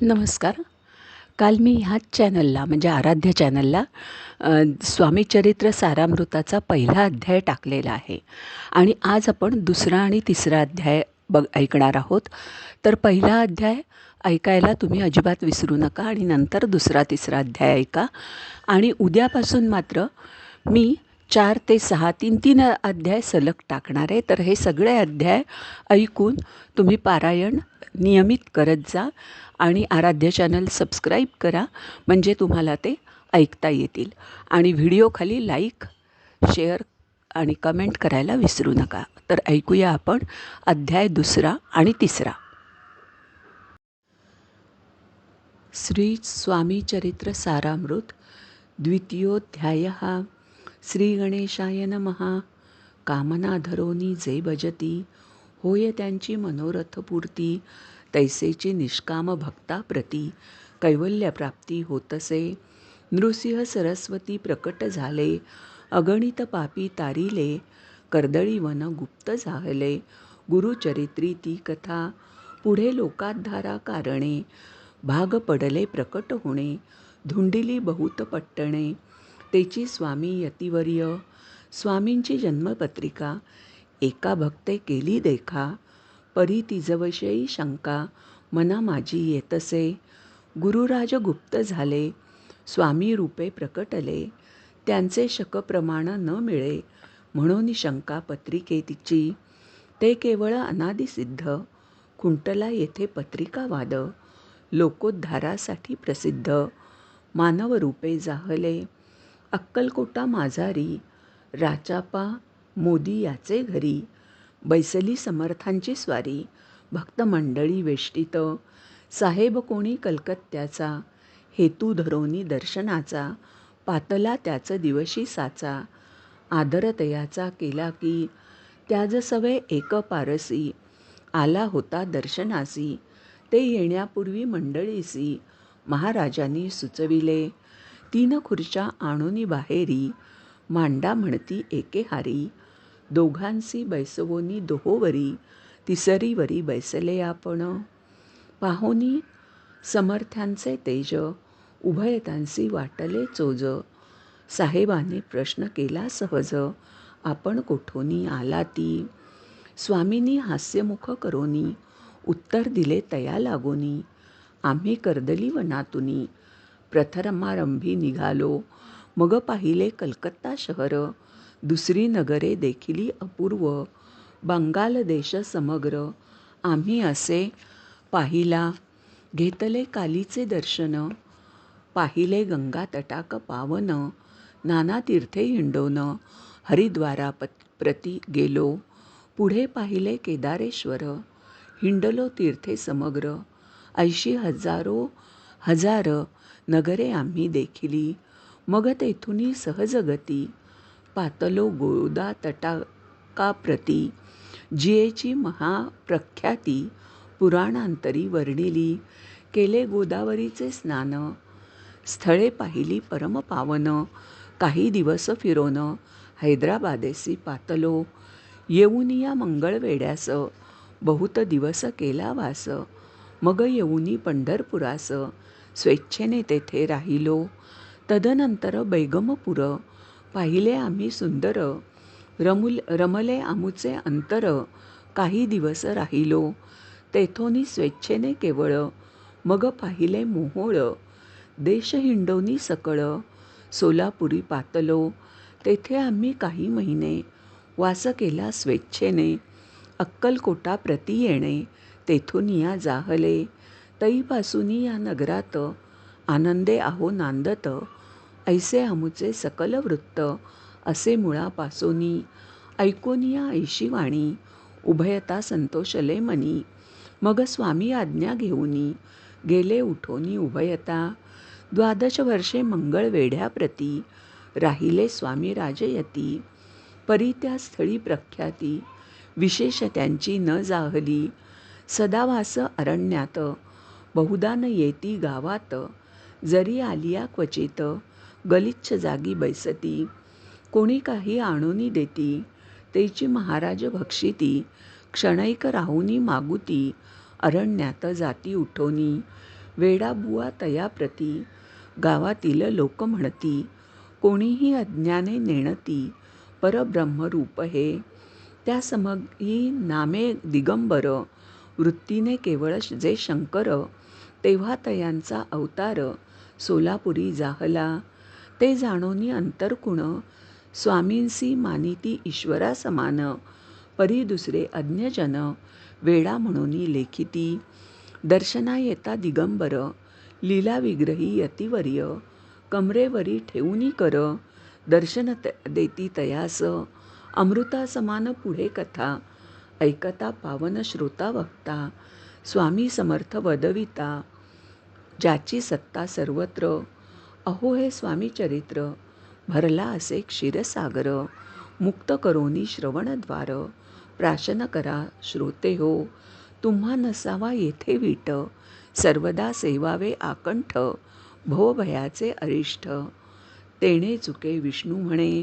नमस्कार. काल मी ह्याच चॅनलला म्हणजे आराध्य चॅनलला स्वामीचरित्र सारामृताचा पहिला अध्याय टाकलेला आहे. आणि आज आपण दुसरा आणि तिसरा अध्याय बघ ऐकणार आहोत. तर पहिला अध्याय ऐकायला तुम्ही अजिबात विसरू नका आणि नंतर दुसरा तिसरा अध्याय ऐका. आणि उद्यापासून मात्र मी चार ते सहा तीन तीन अध्याय सलग टाकणार आहे. तर हे सगळे अध्याय ऐकून तुम्ही पारायण नियमित करत जा आणि आराध्य चॅनल सबस्क्राईब करा म्हणजे तुम्हाला ते ऐकता येतील. आणि व्हिडिओखाली लाईक शेअर आणि कमेंट करायला विसरू नका. तर ऐकूया आपण अध्याय दुसरा आणि तिसरा. श्री स्वामी चरित्र सारामृत द्वितीयोध्याय. श्री गणेशाय महा कामनाधरोनी जे भजती होय त्यांची मनोरथपूर्ती तैसेची निष्काम भक्ताप्रती कैवल्यप्राप्ती होतसे. नृसिंह सरस्वती प्रकट झाले अगणित पापी तारिले कर्दळी वन गुप्त झाले. गुरुचरित्री ती कथा पुढे लोकाधारा कारणे भाग पडले प्रकट होणे धुंडिली बहुत पट्टणे. तेची स्वामी यतिवर्य. स्वामींची जन्मपत्रिका एका भक्ते केली देखा परी तिजवशयी शंका मना माझी येतसे. गुरुराज गुप्त झाले स्वामी रूपे प्रकटले त्यांचे शकप्रमाण न मिळे म्हणून शंका पत्रिके तिची. ते केवळ अनादिसिद्ध कुंटला येथे पत्रिकावाद लोकोद्धारासाठी प्रसिद्ध मानवरूपे जाहले. अक्कलकोटा माझारी राचापा मोदी याचे घरी बैसली समर्थांची स्वारी भक्त मंडळी वेष्टित साहेब कोणी कलकत्त्याचा हेतू धरोनी दर्शनाचा पातला त्याचं दिवशी साचा आदरतयाचा केला की त्याज सवे एक पारसी आला होता दर्शनासी ते येण्यापूर्वी मंडळीसी महाराजांनी सुचविले तीन खुर्च्या आणूनी बाहेरी मांडा म्हणती एकेहारी दोघांसी बैसवोनी दोहोवरी तिसरीवरी बैसले आपण. पाहोनी समर्थ्यांचे तेज उभयतांसी वाटले चोज. साहेबाने प्रश्न केला सहज आपण कोठोनी आला ती स्वामींनी हास्यमुख करोनी उत्तर दिले तया लागोनी. आम्ही कर्दली वनातुनी प्रथरमारंभी निघालो. मग पाहिले कलकत्ता शहर. दुसरी नगरे देखिली अपूर्व. बंगाल देश समग्र. आम्ही असे पाहिला. घेतले कालीचे दर्शन. पाहिले गंगा तटाक पावन. नाना तीर्थे हिंडोन. हरिद्वारा प्रती गेलो. पुढे पाहिले केदारेश्वर. हिंडलो तीर्थे समग्र. ऐंशी हजारो हजार नगरे आम्ही देखिली. मग तेथुनी सहजगती पातलो गोदा तटाकाप्रती जियेची महाप्रख्याती पुराणांतरी वर्णिली. केले गोदावरीचे स्नान. स्थळे पाहिली परमपावन काही दिवस फिरोन. हैदराबादेसी पातलो. येऊनिया मंगळवेड्यास बहुत दिवस केला वास. मग येऊनी पंढरपुरास. स्वेच्छेने तेथे राहिलो. तदनंतर बैगमपुर पाहिले आम्ही सुंदर रमुल रमले आमुचे अंतर काही दिवस राहिलो. तेथोनी स्वेच्छेने केवळ मग पाहिले मोहोळ देश हिंडोनी सकळ सोलापुरी पातलो. तेथे आम्ही काही महिने वास केला स्वेच्छेने अक्कलकोटा प्रती येणे तेथून या जाहले. तईपासूनी या नगरात आनंदे आहो नांदत ऐसे आमुचे सकल वृत्त असे मुळापासोनी ऐकोनिया ऐशी वाणी उभयता संतोषले मनी. मग स्वामी आज्ञा घेऊनी गेले उठोनी उभयता. द्वादश वर्षे मंगळवेढ्याप्रती राहिले स्वामी राजयती. परी त्या स्थळी प्रख्याती विशेष त्यांची न जाहली. सदावास अरण्यात बहुदा न येती गावात. जरी आलिया क्वचित गलिच्छ जागी बैसती. कोणी काही आणूनी देती तेची महाराज भक्षिती. क्षणैक राहुनी मागुती अरण्यात जाती उठोनी. वेडाबुवा तयाप्रती गावातील लोक म्हणती. कोणीही अज्ञाने नेणती परब्रह्मरूप हे. त्या समगी नामे दिगंबर वृत्तीने केवळ जे शंकर तेव्हा तयांचा अवतार सोलापुरी जाहला. ते जाणोनी अंतरकुण स्वामींसी मानिती ईश्वरा समान परी दुसरे अज्ञजन वेडा म्हणून लेखिती. दर्शना येता दिगंबर लीला विग्रही यतिवर्य कमरेवरी ठेवूनी कर दर्शन देती तयास अमृता समान पुढे कथा ऐकता पावन श्रोता वक्ता स्वामी समर्थ वदविता ज्याची सत्ता सर्वत्र. अहो हे स्वामी चरित्र भरला असे क्षीरसागर मुक्त करोनी श्रवणद्वार प्राशन करा श्रोते हो तुम्हा नसावा येथे वीट. सर्वदा सेवावे आकंठ भोभयाचे अरिष्ठ. तेणे चुके विष्णू म्हणे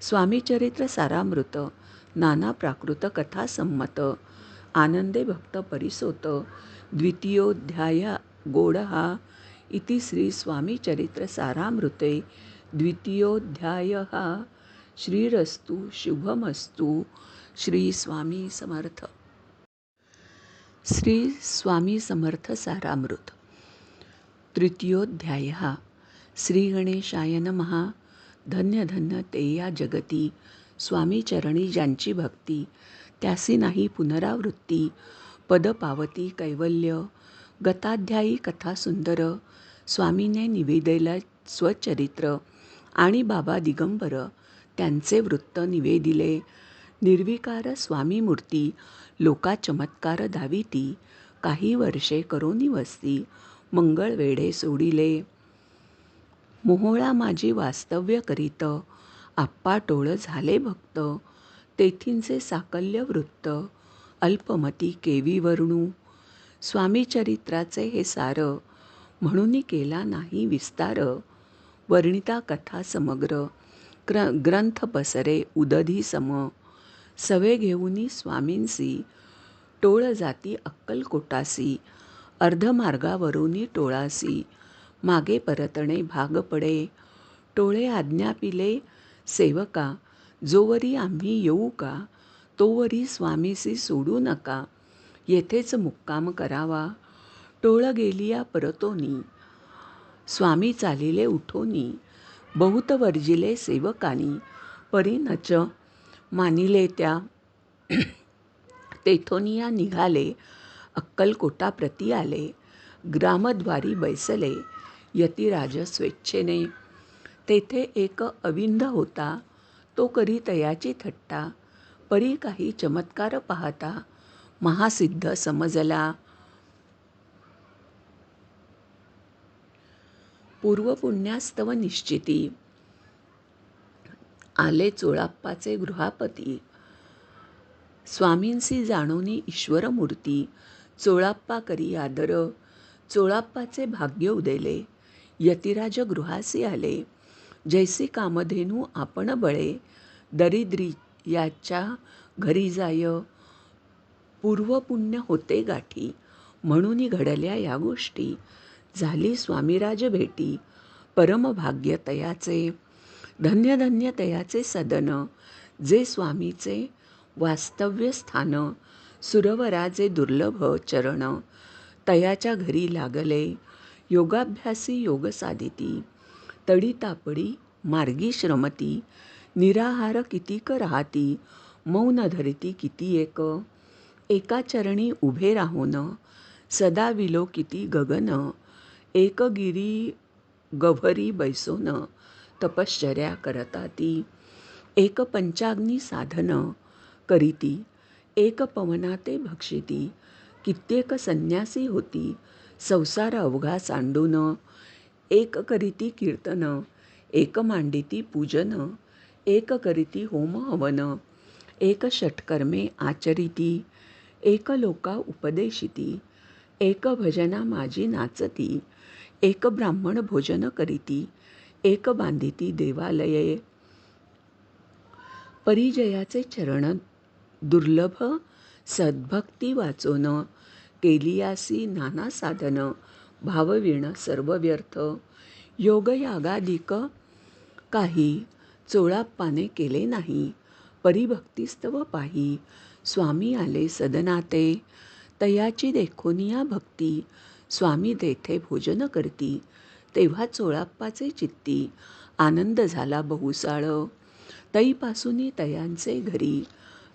स्वामीचरित्र सारामृत नाना प्राकृत कथा संमत. आनंदे भक्त परिसोत द्वितीयोध्याय गोडहा इति श्रीस्वामीचरित्र सारामृते द्वितीयोऽध्यायः। श्रीरस्तु शुभमस्तु। श्रीस्वामीसमर्थ स्वामी समर्थ। समर्थ सारामृत। तृतीयोध्याय श्रीगणेशाय नमः। धन्य धन्य ते या जगती। स्वामीचरणी ज्यांची भक्ती त्यासी नाही पुनरावृत्ती। पद पावती कैवल्य। गताध्यायी कथा सुंदर स्वामीने निवेदिला स्वचरित्र आणि बाबा दिगंबर त्यांचे वृत्त निवेदिले. निर्विकार स्वामी मूर्ती लोका चमत्कार धाविती काही वर्षे करोनी वस्ती मंगळवेढे सोडिले. मोहोळा माझी वास्तव्य करीत आप्पा टोळ झाले भक्त तेथींचे साकल्य वृत्त अल्पमती केवी वर्णू. स्वामीचरित्राचे हे सार म्हणून केला नाही विस्तार. वर्णिता कथा समग्र क्र ग्रंथ पसरे उदधी सम. सवे घेऊनी स्वामींसी टोळ जाती अक्कलकोटासी अर्धमार्गावरूनी टोळासी. मागे परतणे भाग पडे. टोळे आज्ञा पिले सेवका. जोवरी आम्ही येऊ का? तोवरी स्वामीसी सोडू नका. येथेच मुक्काम करावा. टोळ गेलिया परतोनी. स्वामी चालिले उठोनी. बहुत वर्जिले सेवकानी. परीनच मानिले त्या. तेथोनिया निघाले. अक्कलकोटा प्रती आले. ग्रामद्वारी बैसले. यतिराज स्वेच्छेने. तेथे एक अविंद होता. तो करी तयाची थट्टा. परी काही चमत्कार पाहता. महासिद्ध समजला. पूर्वपुण्यास्तव निश्चिती. आले चोळाप्पाचे गृहापती. स्वामींसी जाणोनी ईश्वरमूर्ती. चोळाप्पा करी आदर. चोळाप्पाचे भाग्य उदेले. यतिराज गृहासी आले. जैसी कामधेनू आपण बळे. दरिद्री याच्या घरी जाय. पूर्वपुण्य होते गाठी. म्हणून घडल्या या गोष्टी. झाली स्वामीराज भेटी. परमभाग्य तयाचे. धन्य धन्य तयाचे सदन. जे स्वामीचे वास्तव्य स्थान. सुरवराजे दुर्लभ चरण. तयाच्या घरी लागले. योगाभ्यासी योग साधिती. तडी तापडी मार्गी श्रमती. निराहार कितीक राहती. मौन धरती किती एक. एका चरणी उभे राहून सदा विलो किती गगन एक गिरी गभरी बैसोन तपश्चर्या करता ती एक पंचाग्नी साधन करीती एक पवनाते भक्षिती. कित्येक संन्यासी होती संसार अवघा सांडून. एक करीती कीर्तन एक मांडिती पूजन एक करीती होम हवन. एक षटकर्मे आचरिती. एक लोका उपदेशिती एक भजना माझी नाचती एक ब्राह्मण भोजन करीती एक बांधिती देवालये. परिजयाचे चरण दुर्लभ सद्भक्ती वाचोन केलियासी नाना साधन भावविण सर्व व्यर्थ योगयागादिक काही चोळाप्पाने केले नाही परिभक्तिस्तव पाही स्वामी आले सदनाते. तयाची देखोनिया भक्ती. स्वामी तेथे भोजन करती. तेव्हा चोळाप्पाचे चित्ती. आनंद झाला बहुसाळ. तईपासूनी तयांचे घरी.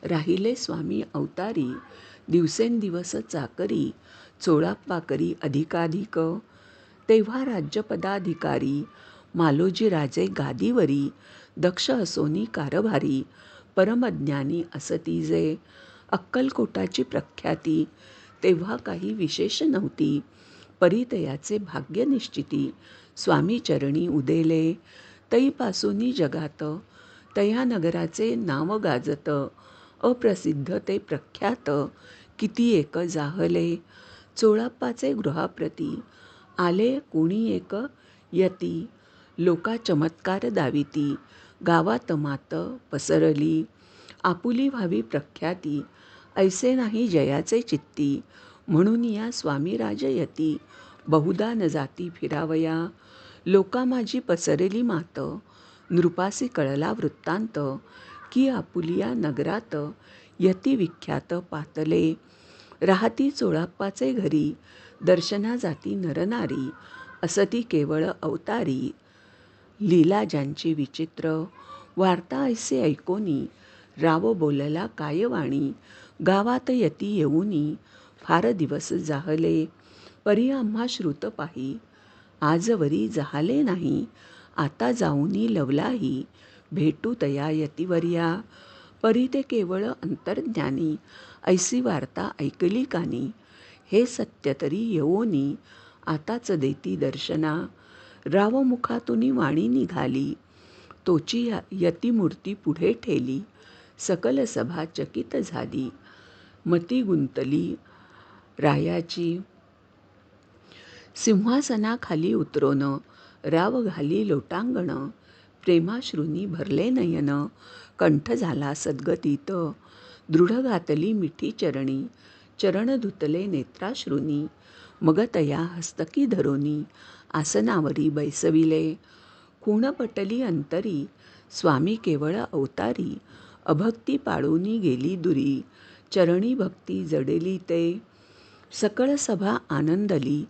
राहिले स्वामी अवतारी. दिवसेंदिवस चाकरी. चोळाप्पा करी अधिकाधिक. तेव्हा राज्यपदाधिकारी. मालोजी राजे गादीवरी. दक्ष असोनी कारभारी. परमज्ञानी असती जे अक्कलकोटाची प्रख्याती तेव्हा काही विशेष नव्हती. परितयाचे भाग्य निश्चिती स्वामी चरणी उदेले तईपासूनी जगात तया नगराचे नाव गाजत अप्रसिद्ध ते प्रख्यात किती एक जाहले चोळाप्पाचे गृहाप्रती आले कोणी एक यती लोका चमत्कार दाविती गावात मातं पसरली. आपुली व्हावी प्रख्याती. ऐसे नाही जयाचे चित्ती. म्हणून या स्वामी राजयती. बहुदा न जाती फिरावया. लोका माझी पसरली मात. नृपासी कळला वृत्तांत. की आपुलिया नगरात यती विख्यात पातले. राहती चोळाप्पाचे घरी. दर्शना जाती नरनारी. असती केवळ अवतारी. लीला ज्यांची विचित्र वार्ता ऐसे ऐकोनी राव बोलला कायवाणी गावात यती येऊनी फार दिवस जाहले परी आम्हा श्रुत पाही आजवरी जहाले नाही आता जाऊनी लवलाही भेटू तया यतिवर्या परी ते केवळ अंतर्ज्ञानी ऐसी वार्ता ऐकली कानी हे सत्य तरी येवोनी आताच देती दर्शना रावमुखातून वाणी निघाली. तोची यतिमूर्ती पुढे ठेली. सकल सभा चकित झाली. मती गुंतली. रायाची सिंहासनाखाली उतरोन. राव घाली लोटांगण. प्रेमाश्रुनी भरले नयन. कंठ झाला सद्गतीत. दृढ घातली मिठी चरणी. चरण धुतले नेत्राश्रुनी. मगतया हस्तकी धरोनी. आसनावरी बैसविले. खूणपटली अंतरी स्वामी केवळ अवतारी अभक्ती पाळूनी गेली दुरी चरणी भक्ती जडेली ते. सकळ सभा आनंदली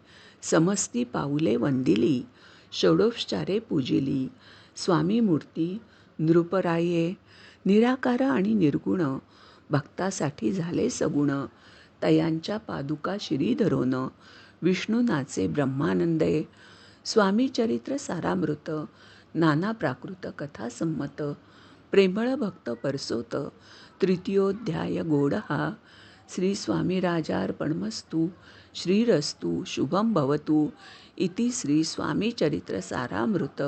समस्ती पाऊले वंदिली षोडोपचारे पूजिली स्वामी मूर्ती नृपराये निराकार आणि निर्गुण भक्तासाठी झाले सगुण तयांच्या पादुका शिरी धरोन विष्णू नाचे ब्रह्मानंदे स्वामीचरित्र सारामृत नाना प्राकृत कथा संमत प्रेमळ भक्त परसोत तृतीयोध्याय गोडहा श्री स्वामी राजार्पणमस्तू शुभम भवतु इति श्री स्वामी चरित्र सारामृत